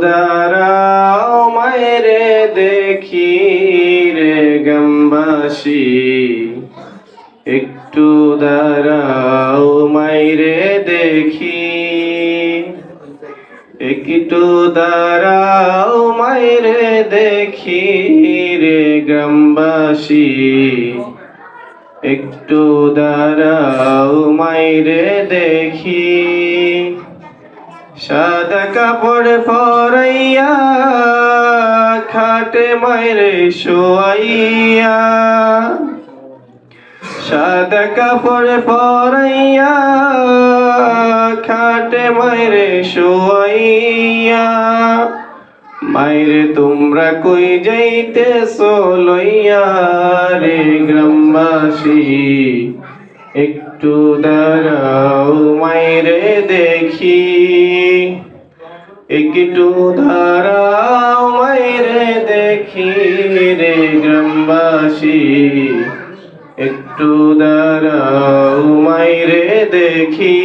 দাঁড়াও মায়েরে দেখি রে গম্বাসী একটু দাঁড়াও মাইরে দেখি। একটু দাঁড়াও মাইরে দেখি রে গ্রামবাসী। একটু দাঁড়াও মাইরে দেখি। সাদা কাপড় পরাইয়া, খাটে মাইরে শোয়াইয়া। সাদা কাপড় পরাইয়া, খাটে মাইরে শোয়াইয়া। মাইরে তোমরা কই যাইতে লইয়া রে গ্রামবাসী? একটু দাঁড়াও মাইরে দেখি। একটু দাঁড়াও মাইরে দেখি রে গ্রামবাসী। একটু দাঁড়াও মাইরে দেখি।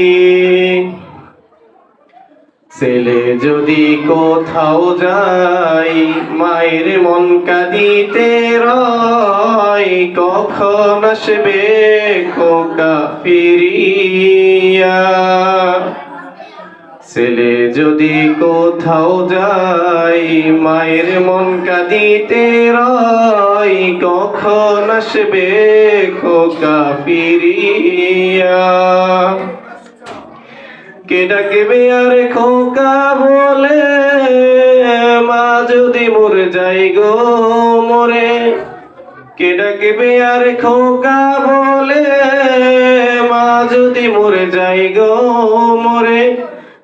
ছেলে যদি কোথাও যাই মায়ের মন কাঁদিতে রয়, কখন আসবে খোকা ফিরিয়া ছেলে যদি কোথাও যাই মায়ের মন কাঁদিতে রয়, কখন আসবে খোকা ফিরিয়া? কে ডাকবে আর খোকা বলে, মা যদি মরে যাই গো মরে। কে ডাকবে আর খোকা বলে, মা যদি মরে যাই গো মরে।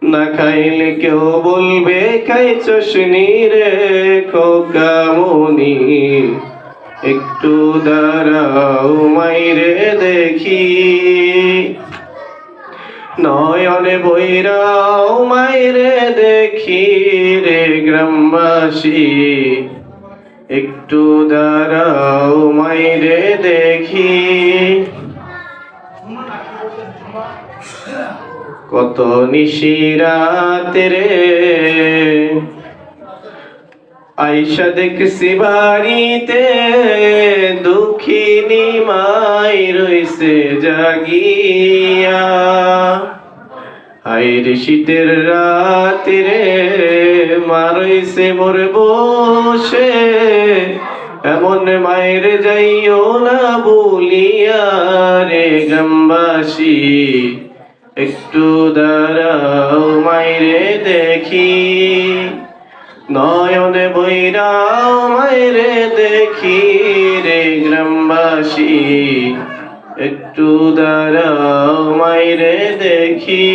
না খাইলে কেউ বলবে খাইছস রে খোকা মনি একটু দাঁড়াও মাইরে দেখি। নয়নে বৈরাও মাইরে দেখি রে গ্রামবাসী। একটু দাঁড়াও মাইরে দেখি কত নিশিরাতে রে। আইসা দেখছি বাড়িতে, দুঃখিনী মাই রইছে জাগিয়া। হাইর শীতের রাতে রে মারইছে মোর বসে। এমন মায়ের যাইও না বলিয়া রে গ্রামবাসী। একটু দাঁড়াও মাইরে দেখি। নয়নে বৈরাও মাইরে দেখি রে গ্রামবাসী। একটু দাঁড়াও মাইরে দেখি।